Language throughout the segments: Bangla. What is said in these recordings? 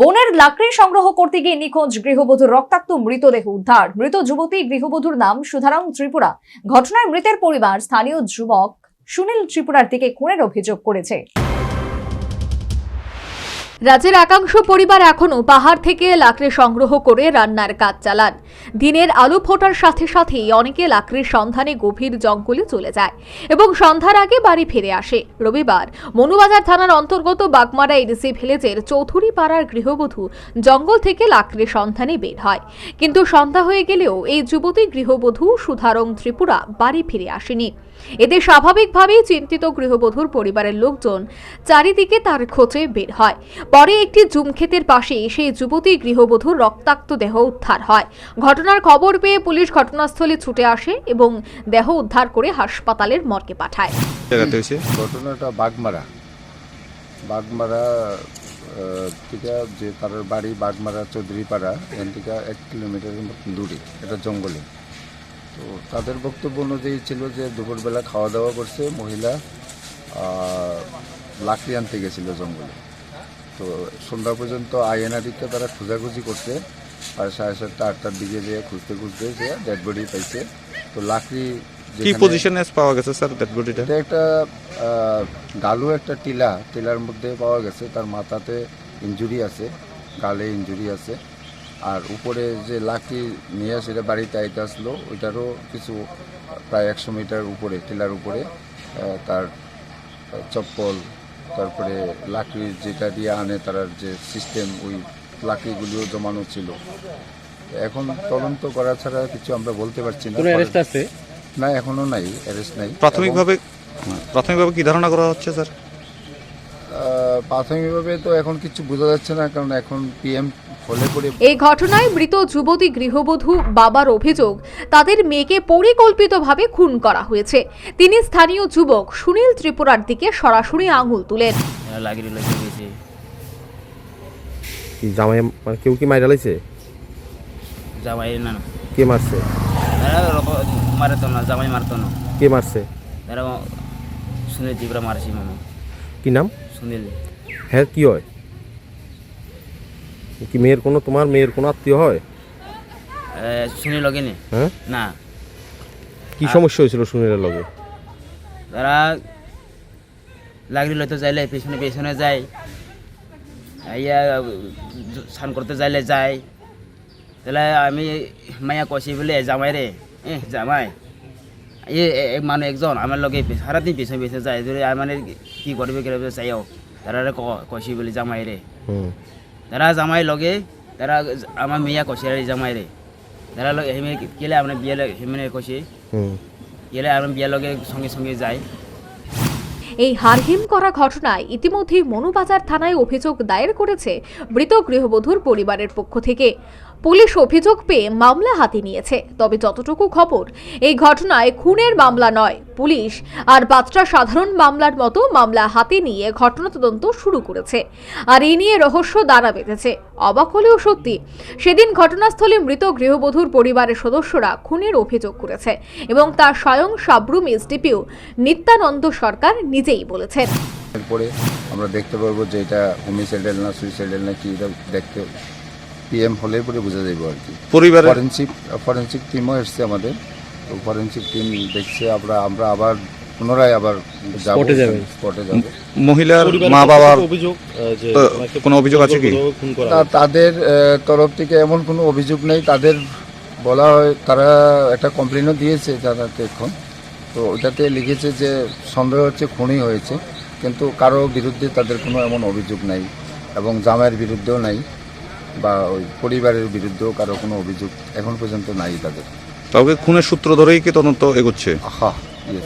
বনের লাকড়ি সংগ্রহ করতে গিয়ে নিখোঁজ গৃহবধূর রক্তাক্ত মৃতদেহ উদ্ধার। মৃত যুবতী গৃহবধূর নাম সুধারাম ত্রিপুরা। ঘটনায় মৃতের পরিবার স্থানীয় যুবক সুনীল ত্রিপুরার দিকে খুনের অভিযোগ করেছে। রাজ্যের একাংশ পরিবার এখনও পাহাড় থেকে লাকড়ি সংগ্রহ করে রান্নার কাজ চালান। দিনের আলো ফোটার সাথে সাথেই অনেকে লাকড়ির সন্ধানে গভীর জঙ্গলে চলে যায় এবং সন্ধ্যার আগে বাড়ি ফিরে আসে। রবিবার মনুবাজার থানার অন্তর্গত বাগমারা এডিসি ভিলেজের চৌধুরী পাড়ার গৃহবধূ জঙ্গল থেকে লাকড়ির সন্ধানে বের হয়। কিন্তু সন্ধ্যা হয়ে গেলেও এই যুবতী গৃহবধূ সুধারং ত্রিপুরা বাড়ি ফিরে আসেনি। এতে স্বাভাবিকভাবেই চিন্তিত গৃহবধূর পরিবারের লোকজন। চারিদিকে তার খোঁজে বের হয়। পরে একটি জুমক্ষেতের পাশে সেই যুবতী গৃহবধূর রক্তাক্ত দেহ উদ্ধার হয়। ঘটনার খবর পেয়ে পুলিশ ঘটনাস্থলে ছুটে আসে এবং দেহ উদ্ধার করে হাসপাতালের মর্গে পাঠায়। ঘটনাটা বাগমারা। বাগমারা থেকে যে তার বাড়ি বাগমারা চৌধুরীপাড়া এখান থেকে এক কিলোমিটারের মতন দূরে। এটা জঙ্গলে। তো তাদের বক্তব্য অনুযায়ী ছিল যে দুপুরবেলা খাওয়া দাওয়া করছে মহিলা লাকড়ি আনতে গেছিল জঙ্গলে। তো সন্ধ্যা পর্যন্ত আইএনআদিকে তারা খোঁজাখুঁজি করছে। আর সাড়ে সাতটা আটটার দিকে যে খুঁজতে খুঁজতে যে ডেড বডি পাইছে। তো লাকড়ি কি পজিশনে পাওয়া গেছে স্যার ডেড বডিটা এটা একটা গালু একটা টিলা টিলার মধ্যে পাওয়া গেছে। তার মাথাতে ইঞ্জুরি আছে গালে ইঞ্জুরি আছে। আর উপরে যে লাঠি নিয়ে সেটা বাড়িতে আইতে আসলো। ওইটারও কিছু প্রায় একশো মিটার উপরে টিলার উপরে তার চপ্পল তারপরে লাকড়ির যেটা দিয়ে আনে তার যে সিস্টেম ওই লাকড়িগুলিও জমানো ছিল। এখন তদন্ত করা ছাড়া কিছু আমরা বলতে পারছি না। না এখনও নাই অ্যারেস্ট নাই। প্রাথমিকভাবে প্রাথমিকভাবে কি ধারণা করা হচ্ছে স্যার? প্রাথমিকভাবে তো এখন কিছু বোঝা যাচ্ছে না কারণ এখন পিএম এই ঘটনায় মৃত যুবতী গৃহবধূ বাবার অভিযোগ তাদের মেয়েকে পরিকল্পিতভাবে খুন করা হয়েছে। তিনি স্থানীয় যুবক সুনীল ত্রিপুরার দিকে সরাসরি আঙুল তুলেন। লাগিয়ে কি জামাই মানে কেউ কি মাইরা লাইছে জামাই না কে মারছে? মারতো না জামাই মারতো না। কে মারছে? তারা সুনীল তীব্র মারছি মামা। কি নাম? সুনীল। হ্যাঁ কি হয়? কি মেয়ের কোনো তোমার মেয়ের কোনো আত্মীয় হয়? সুনীল লগে নে হ্যাঁ? না। কি সমস্যা হয়েছিল সুনীলের লগে? তারা লাগরি লইতে যাইলে পেছনে পেছনে যায়। ইয়া স্নান করতে যাইলে যায়। তাহলে আমি মায়া কষি বলে জামাই রে এ জামাই এ এ- এ মানে একজন আমার লগে সারাদিন পেছনে পেছনে যায়। মানে কি করবে কি করবে চাইও তারা কষি বলে জামাই রে তারা জামাই লগে তারা আমার মেয়া কষি রে জামাই রে তারা লগে হেমে কেলে আমরা বিয়ে লগে হেমে কষি হুম। কেলে আমরা বিয়ে লগে সঙ্গে সঙ্গে যাই এই হারহিম করা ঘটনায় ইতিমধ্যেই মনুবাজার থানায় অভিযোগ দায়ের করেছে মৃত গৃহবধূর পরিবারের পক্ষ থেকে। পুলিশ অভিযোগ পেয়ে মামলা হাতে নিয়েছে। তবে যতটুকু খবর, এই ঘটনায় খুনের মামলা নয়। পুলিশ আর পাঁচটা সাধারণ মামলার মতো মামলা হাতে নিয়ে ঘটনা তদন্ত শুরু করেছে। আর এই নিয়ে রহস্য দাঁড়া বেঁধেছে। অবাক হলেও সত্যি, সেদিন ঘটনাস্থলে মৃত গৃহবধূর পরিবারের সদস্যরা খুনের অভিযোগ করেছে এবং তা স্বয়ং সাবরুম এসডিপিও নিত্যানন্দ সরকার নিজেই বলেছেন। এরপরে আমরা দেখতে পারব যে এটা হোমিসাইডাল না সুইসাইডাল না কি এটা দেখতে পিএম হলে পরে বোঝা যাবে আর কি। পরিবারের ফরেন্সিক ফরেন্সিক টিমও এসছে আমাদের। তো ফরেন্সিক টিম দেখছে আমরা আমরা আবার পুনরায় আবার যাব। স্পটে যাব। মহিলার মা বাবার অভিযোগ যে কোনো অভিযোগ আছে কি? তাদের তরফ থেকে এমন কোনো অভিযোগ নেই। তাদের বলা হয় তারা একটা কমপ্লেনও দিয়েছে জানাতে এখন। তো ওটাতে লিখেছে যে সন্দেহ হচ্ছে খুনই হয়েছে। কিন্তু কারও বিরুদ্ধে তাদের কোনো এমন অভিযোগ নাই এবং জামাইয়ের বিরুদ্ধেও নাই। বা ওই পরিবারের বিরুদ্ধেও কারও কোনো অভিযোগ এখন পর্যন্ত নাই তাদের। তবে খুনের সূত্র ধরেই কি তদন্ত এগোচ্ছে? আহা ইয়ে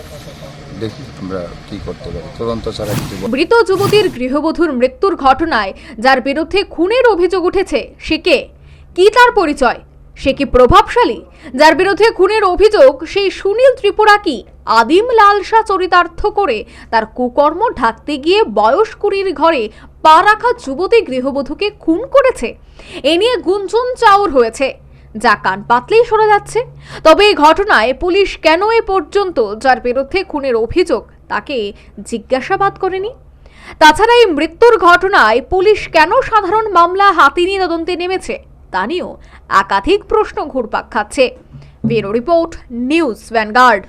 দেখি আমরা কি করতে পারি। তদন্ত ছাড়া কিছু মৃত যুবতীর গৃহবধূর মৃত্যুর ঘটনায় যার বিরুদ্ধে খুনের অভিযোগ উঠেছে সে কে? কি তার পরিচয়? সে কি প্রভাবশালী? যার বিরুদ্ধে খুনের অভিযোগ, সেই সুনীল ত্রিপুরা কি আদিম লালসা চরিতার্থ করে তার কুকর্ম ঢাকতে গিয়ে বয়স কুড়ির ঘরে পা রাখা যুবতী গৃহবধূকে খুন করেছে? এ নিয়ে গুঞ্জন চাউর হয়েছে। যা কান পাতলেই শোনা যাচ্ছে। তবে এই ঘটনায় পুলিশ কেন এ পর্যন্ত যার বিরুদ্ধে খুনের অভিযোগ, তাকে জিজ্ঞাসাবাদ করেনি? তাছাড়া এই মৃত্যুর ঘটনায় পুলিশ কেন সাধারণ মামলা হাতে নিয়ে তদন্তে নেমেছে? তা নিয়েও একাধিক প্রশ্ন ঘুরপাক খাচ্ছে। Bureau report news Vanguard.